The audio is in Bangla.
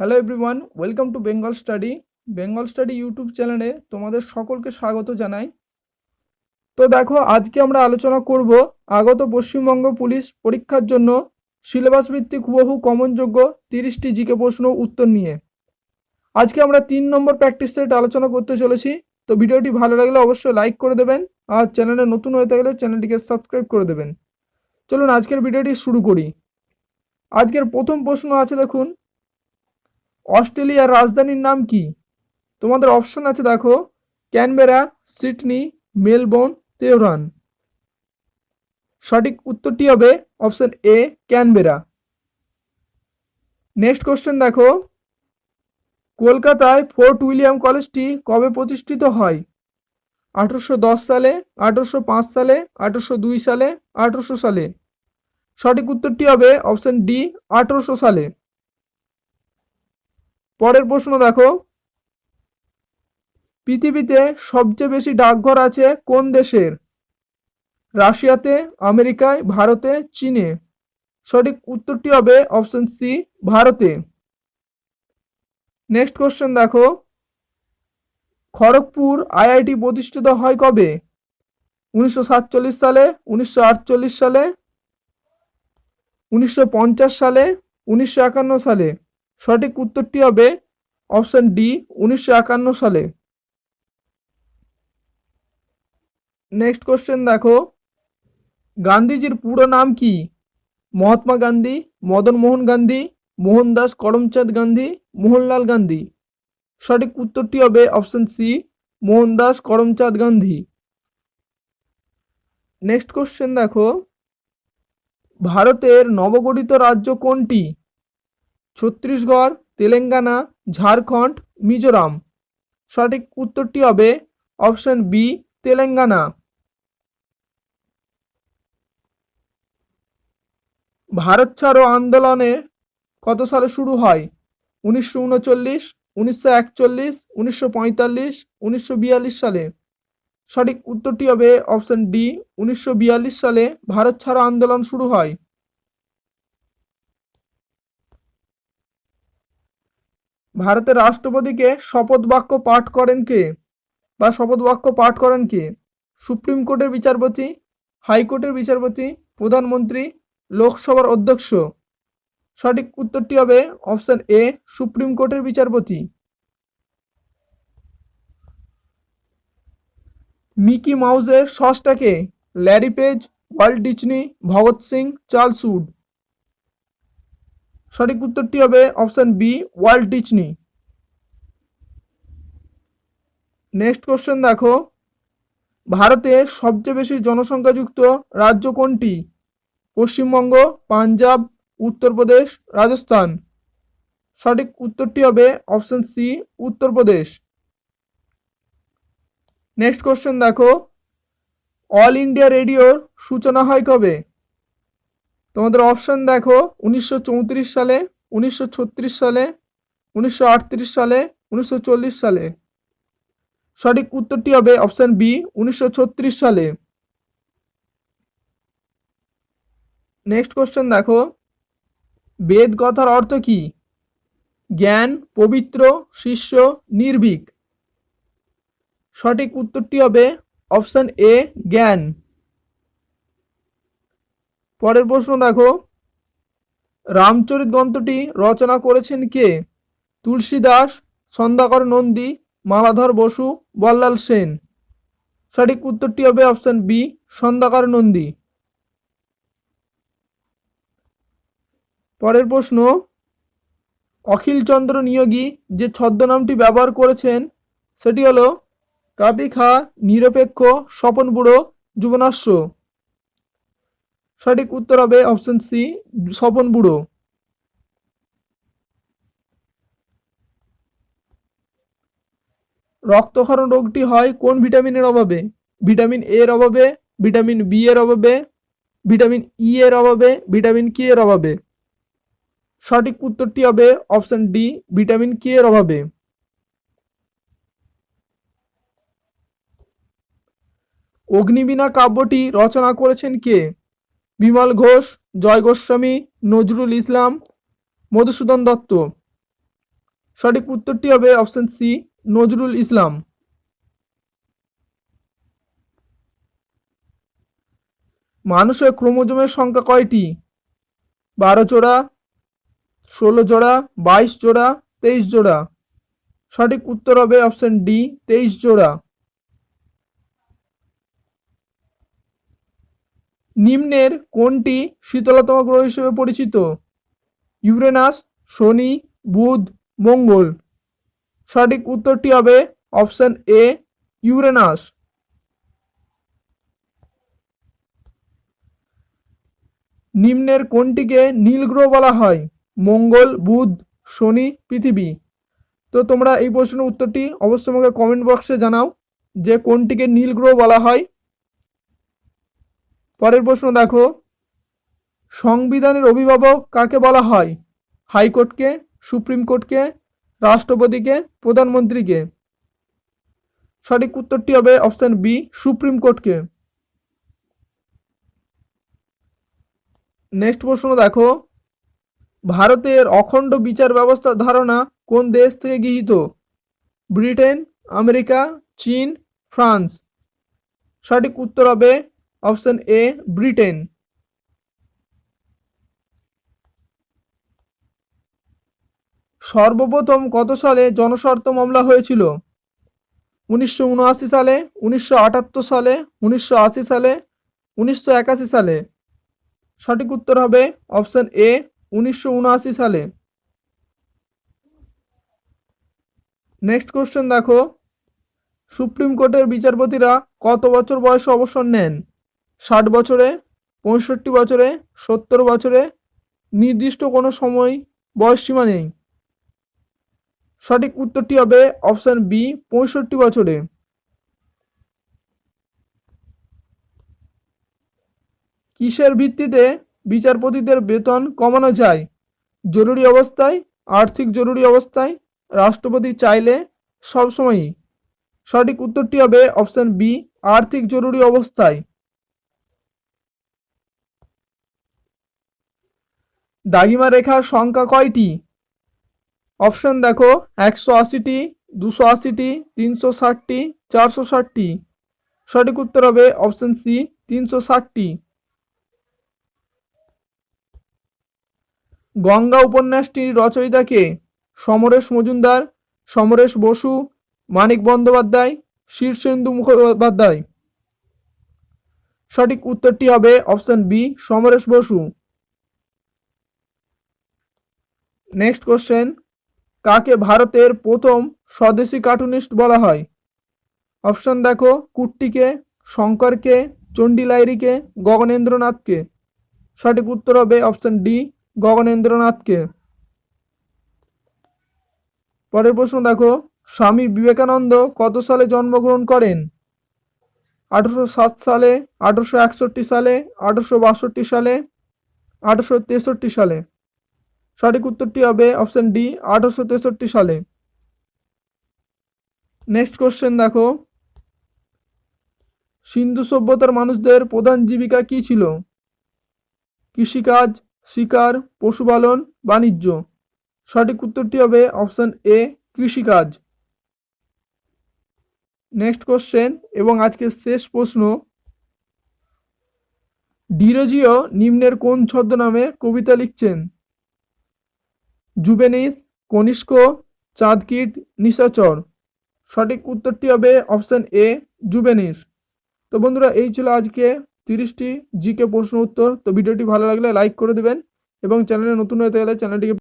Hello everyone welcome to Bengal study Bengal study YouTube চ্যানেলে তোমাদের সকলকে স্বাগত জানাই। তো দেখো, আজকে আমরা আলোচনা করব আগত পশ্চিমবঙ্গ পুলিশ পরীক্ষার জন্য সিলেবাস ভিত্তিক হুবহু কমনযোগ্য তিরিশটি জিকে প্রশ্ন উত্তর নিয়ে। আজকে আমরা তিন নম্বর প্র্যাকটিস সেট আলোচনা করতে চলেছি। তো ভিডিওটি ভালো লাগলে অবশ্যই লাইক করে দেবেন আর চ্যানেলে নতুন হয়ে থাকলে চ্যানেলটিকে সাবস্ক্রাইব করে দেবেন। চলুন আজকের ভিডিওটি শুরু করি। আজকের প্রথম প্রশ্ন আছে দেখুন অস্ট্রেলিয়ার রাজধানীর নাম কি? তোমাদের অপশন আছে দেখো, ক্যানবেরা, সিডনি, মেলবোর্ন, তেহরান। সঠিক উত্তরটি হবে option A Canberra. Next question দেখো, কলকাতায় ফোর্ট উইলিয়াম কলেজটি কবে প্রতিষ্ঠিত হয়? আঠারোশো দশ সালে, আঠারোশো পাঁচ সালে, আঠারোশো দুই সালে, আঠারোশো সালে। সঠিক উত্তরটি হবে অপশন ডি আঠারোশো সালে। পরের প্রশ্ন দেখো। পৃথিবীতে সবচেয়ে বেশি ডাকঘর আছে কোন দেশের? রাশিয়াতে, আমেরিকায়, ভারতে, চীনে। সঠিক উত্তরটি হবে অপশন সি, ভারতে। নেক্সট কোশ্চেন দেখো। খড়গপুর আইআইটি প্রতিষ্ঠিত হয় কবে? উনিশশো সাতচল্লিশ সালে, উনিশশো আটচল্লিশ সালে, উনিশশো পঞ্চাশ সালে, উনিশশো একান্ন সালে। সঠিক উত্তরটি হবে অপশন ডি, উনিশশো একান্ন সালে। নেক্সট কোশ্চেন দেখো। গান্ধীজির পুরো নাম কি? মহাত্মা গান্ধী, মদন মোহন গান্ধী মোহনদাস করমচাঁদ গান্ধী, মোহনলাল গান্ধী। সঠিক উত্তরটি হবে option C Mohandas Karamchand Gandhi. Next question দেখো। ভারতের নবগঠিত রাজ্য কোনটি? ছত্তিশগড়, তেলেঙ্গানা, ঝাড়খণ্ড, মিজোরাম। সঠিক উত্তরটি হবে অপশন বি, তেলেঙ্গানা। ভারত ছাড়ো আন্দোলনে কত সালে শুরু হয়? উনিশশো উনচল্লিশ, উনিশশো একচল্লিশ, উনিশশো পঁয়তাল্লিশ, উনিশশো বিয়াল্লিশ সালে। সঠিক উত্তরটি হবে অপশন ডি, উনিশশো বিয়াল্লিশ সালে ভারত ছাড়ো আন্দোলন শুরু হয়। ভারতের রাষ্ট্রপতিকে শপথ বাক্য পাঠ করেন কে? বা শপথ বাক্য পাঠ করেন কে? সুপ্রিম কোর্টের বিচারপতি, হাইকোর্টের বিচারপতি, প্রধানমন্ত্রী, লোকসভার অধ্যক্ষ। সঠিক উত্তরটি হবে অপশন এ, সুপ্রিম কোর্টের বিচারপতি। মিকি মাউসের সসটাকে, Larry Page, Walt Disney, Bhagat Singh, Charles Wood. সঠিক উত্তরটি হবে option B world Disney next question দেখো। ভারতে সবচেয়ে বেশি জনসংখ্যাযুক্ত রাজ্য কোনটি? পশ্চিমবঙ্গ, পাঞ্জাব, উত্তরপ্রদেশ, রাজস্থান। সঠিক উত্তরটি হবে option C, Uttar Pradesh. Next question দেখো। অল ইন্ডিয়া রেডিওর সূচনা হয় কবে? তোমাদের অপশন দেখো, উনিশশো চৌত্রিশ সালে, উনিশশো ছত্রিশ সালে, উনিশশো আটত্রিশ সালে, উনিশশো চল্লিশ সালে। সঠিক উত্তরটি হবে অপশন বি উনিশশো ছত্রিশ সালে। নেক্সট কোশ্চেন দেখো, বেদ কথার অর্থ কি? জ্ঞান, পবিত্র, শিষ্য, নির্ভীক। সঠিক উত্তরটি হবে অপশন এ জ্ঞান। পরের প্রশ্ন দেখো। রামচরিত গ্রন্থটি রচনা করেছেন কে? তুলসী দাস সন্ধ্যাকর নন্দী, মালাধর বসু, বল্লাল সেন। সঠিক উত্তরটি হবে অপশন বি, সন্ধ্যাকর নন্দী। পরের প্রশ্ন, অখিলচন্দ্র নিয়োগী যে ছদ্মনামটি ব্যবহার করেছেন, সেটি হলো কাপি খা নিরপেক্ষ, স্বপন বুড়ো, যুবনাশ্য। সঠিক উত্তর হবে অপশন সি স্বপন বুড়ো। রক্তক্ষরণ রোগটি হয় কোন ভিটামিনের অভাবে? ভিটামিন এ এর অভাবে, ভিটামিন বি এর অভাবে, ভিটামিন ই এর অভাবে, ভিটামিন কে এর অভাবে। সঠিক উত্তরটি হবে অপশন ডি ভিটামিন কে এর অভাবে। অগ্নিবীণা কাব্যটি রচনা করেছেন কে? বিমল ঘোষ, জয় গোস্বামী, নজরুল ইসলাম, মধুসূদন দত্ত। সঠিক উত্তরটি হবে অপশন সি, নজরুল ইসলাম। মানুষের ক্রোমোজোমের সংখ্যা কয়টি? বারো জোড়া, ষোলো জোড়া, বাইশ জোড়া, তেইশ জোড়া। সঠিক উত্তর হবে অপশন ডি, তেইশ জোড়া। নিম্নের কোনটি শীতলতম গ্রহ হিসেবে পরিচিত? ইউরেনাস, শনি, বুধ, মঙ্গল। সঠিক উত্তরটি হবে অপশন এ, ইউরেনাস। নিম্নের কোনটিকে নীল গ্রহ বলা হয়? মঙ্গল, বুধ, শনি, পৃথিবী। তো তোমরা এই প্রশ্নের উত্তরটি অবশ্যই আমাকে কমেন্ট বক্সে জানাও যে কোনটিকে নীল গ্রহ বলা হয়। পরের প্রশ্ন দেখো। সংবিধানের অভিভাবক কাকে বলা হয়? হাইকোর্টকে, সুপ্রিম কোর্টকে, রাষ্ট্রপতিকে, প্রধানমন্ত্রীকে? সঠিক উত্তরটি হবে অপশন বি, সুপ্রিম কোর্টকে। নেক্সট প্রশ্ন দেখো। ভারতের অখণ্ড বিচার ব্যবস্থার ধারণা কোন দেশ থেকে গৃহীত? ব্রিটেন, আমেরিকা, চীন, ফ্রান্স। সঠিক উত্তর হবে অপশন এ, ব্রিটেন। সর্বপ্রথম কত সালে জনস্বার্থ মামলা হয়েছিল? উনিশশো উনআশি সালে, উনিশশো আটাত্তর সালে, উনিশশো আশি সালে, উনিশশো একাশি সালে। সঠিক উত্তর হবে অপশন এ, উনিশশো উনআশি সালে। নেক্সট কোশ্চেন দেখো। সুপ্রিম কোর্টের বিচারপতিরা কত বছর বয়সে অবসর নেন? ষাট বছরে, পঁয়ষট্টি বছরে, সত্তর বছরে নির্দিষ্ট কোনো সময় বয়স সীমা নেই। সঠিক উত্তরটি হবে অপশান বি, পঁয়ষট্টি বছরে। কিসের ভিত্তিতে বিচারপতিদের বেতন কমানো যায়? জরুরি অবস্থায়, আর্থিক জরুরি অবস্থায়, রাষ্ট্রপতি চাইলে সবসময়ই। সঠিক উত্তরটি হবে অপশান বি, আর্থিক জরুরি অবস্থায়। দাগিমা রেখার সংখ্যা কয়টি? অপশন দেখো, একশো আশিটি, দুশো আশিটি, তিনশো ষাটটি, চারশো ষাটটি। সঠিক উত্তর হবে অপশন সি তিনশো ষাটটি। গঙ্গা উপন্যাসটির রচয়িতাকে সমরেশ মজুমদার, সমরেশ বসু, মানিক বন্দ্যোপাধ্যায়, শীর্ষেন্দু মুখোপাধ্যায়। সঠিক উত্তরটি হবে option B Samaresh Basu. Next question কাকে ভারতের প্রথম স্বদেশী কার্টুনিস্ট বলা হয়? অপশন দেখো, কুট্টিকে, শঙ্করকে চণ্ডীলাইরিকে গগনেন্দ্রনাথকে। সঠিক উত্তর হবে অপশন ডি গগনেন্দ্রনাথকে। পরের প্রশ্ন দেখো, স্বামী বিবেকানন্দ কত সালে জন্মগ্রহণ করেন? আঠারোশো সাত সালে, আঠারোশো একষট্টি সালে, আঠারোশো বাষট্টি সালে, আঠারোশো তেষট্টি সালে। সঠিক উত্তরটি হবে অপশন ডি, আঠারোশো তেষট্টি সালে। নেক্সট কোশ্চেন দেখো। সিন্ধু সভ্যতার মানুষদের প্রধান জীবিকা কি ছিল? কৃষিকাজ, শিকার, পশুপালন, বাণিজ্য। সঠিক উত্তরটি হবে অপশন এ, কৃষিকাজ। নেক্সট কোশ্চেন এবং আজকের শেষ প্রশ্ন। ডিরোজিও নিম্নের কোন ছদ্মনামে কবিতা লিখছেন? জুবেনিস, কনিষ্ক চাঁদকিট নিশাচর সঠিক উত্তরটি হবে অপশান এ, জুবেনিস। তো বন্ধুরা, এই ছিল আজকে তিরিশটি জিকে প্রশ্ন উত্তর। তো ভিডিওটি ভালো লাগলে লাইক করে দেবেন এবং চ্যানেলে নতুন হয়ে গেলে চ্যানেলটিকে